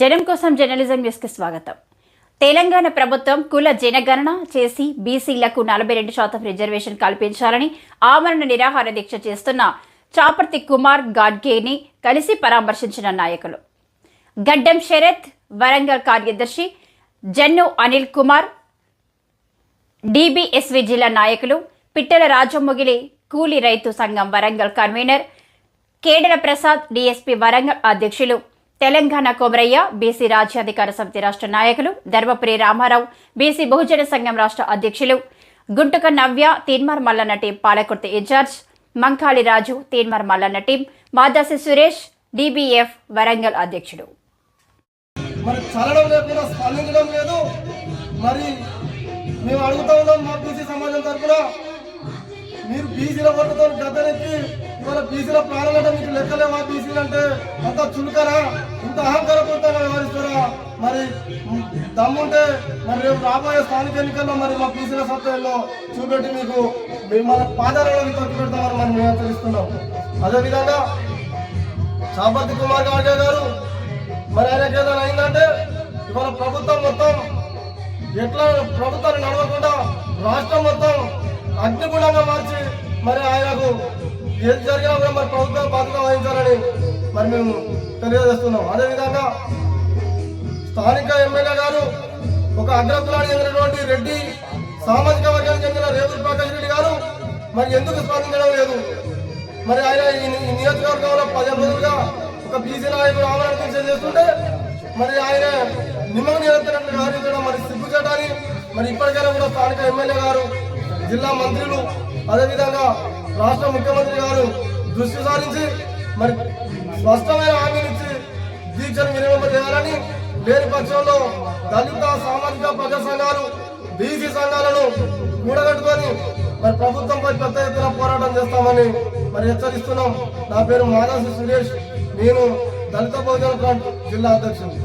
జనం కోసం జర్నలిజం న్యూస్కి స్వాగతం. తెలంగాణ ప్రభుత్వం కుల జనగణన చేసి బీసీలకు నలభై రెండు శాతం రిజర్వేషన్ కల్పించాలని ఆమరణ నిరాహార దీక్ష చేస్తున్న చాపర్తి కుమార్ గాడ్గేని కలిసి పరామర్శించిన నాయకులు. గడ్డం శరత్ వరంగల్ కార్యదర్శి జన్ను అనిల్ కుమార్ డిబిఎస్వి జిల్లా నాయకులు పిట్టల రాజమొగిలి కూలి రైతు సంఘం వరంగల్ కన్వీనర్ కేడల ప్రసాద్ డిఎస్పి వరంగల్ అధ్యక్షులు తెలంగాణ కొమరయ్య బీసీ రాజ్యాధికార సమితి రాష్ట్ర నాయకులు ధర్మపురి రామారావు బీసీ బహుజన సంఘం రాష్ట్ర అధ్యక్షులు Guntaka Navya Teenmaar Mallanna team Palakurthi incharge Mankali Raju Teenmaar Mallanna team Madasi Suresh DBF Warangal అధ్యక్షుడు. మరి చలనం లేకుండా స్పందించడం లేదు. మరి మేము అడుగుతా ఉన్నాం మా బీసీ సమాజం తరఫున. మీరు బీసీల ఓట్లతో గద్దెనెత్తి ఇవాళ బీసీల ప్రాణాలంటే మీకు లెక్కలేవా బీసీలు అంటే అంత చులకరా? ఇంత అహంకారపూరితంగా వ్యవహరిస్తారా మరి దమ్ముంటే మరి రేపు రాబోయే స్థానిక ఎన్నికల్లో మరి మా బీసీల సత్యంలో చూపెట్టి మీకు మేము మన పాదాలను తొక్కి పెడతామని మనం మేము తెలుస్తున్నాం అదేవిధంగా చాపతి కుమార్ గార్గే గారు మరి ఆయనకి ఏదైనా అయిందంటే ఇవాళ ప్రభుత్వం మొత్తం ఎట్లా ప్రభుత్వాన్ని నడవకుండా రాష్ట్రం మొత్తం అగ్నిగుణంగా మార్చి మరి ఆయనకు ఏది జరిగినా కూడా మరి ప్రభుత్వం బాధ్యత వహించాలని మరి మేము తెలియజేస్తున్నాం. అదేవిధంగా స్థానిక ఎమ్మెల్యే గారు ఒక అగ్రకులానికి చెందినటువంటి రెడ్డి సామాజిక వర్గానికి చెందిన రేవుల ప్రకాష్ రెడ్డి గారు మరి ఎందుకు స్పందించడం లేదు? మరి ఆయన ఈ నియోజకవర్గంలో పదిహేను రోజులుగా ఒక బీసీ నాయకుడు ఆమరణ దీక్ష చేస్తుంటే మరి ఆయన నిమ్మకు నిరంతరం వ్యవహరించడం మరి చేయడానికి మరి ఇప్పటికైనా కూడా స్థానిక ఎమ్మెల్యే గారు జిల్లా మంత్రులు అదేవిధంగా రాష్ట్ర ముఖ్యమంత్రి గారు దృష్టి సారించి మరి స్పష్టమైన హామీలు ఇచ్చి దీక్షను వినియోగించేయాలని లేని పక్షంలో దళిత సామాజిక ప్రజా సంఘాలు బీసీ సంఘాలను కూడగట్టుకొని మరి ప్రభుత్వంపై పెద్ద ఎత్తున పోరాటం చేస్తామని మరి హెచ్చరిస్తున్నాం. నా పేరు మాదాసి సురేష్. నేను దళిత బహుజన ఫ్రంట్ జిల్లా అధ్యక్షుడు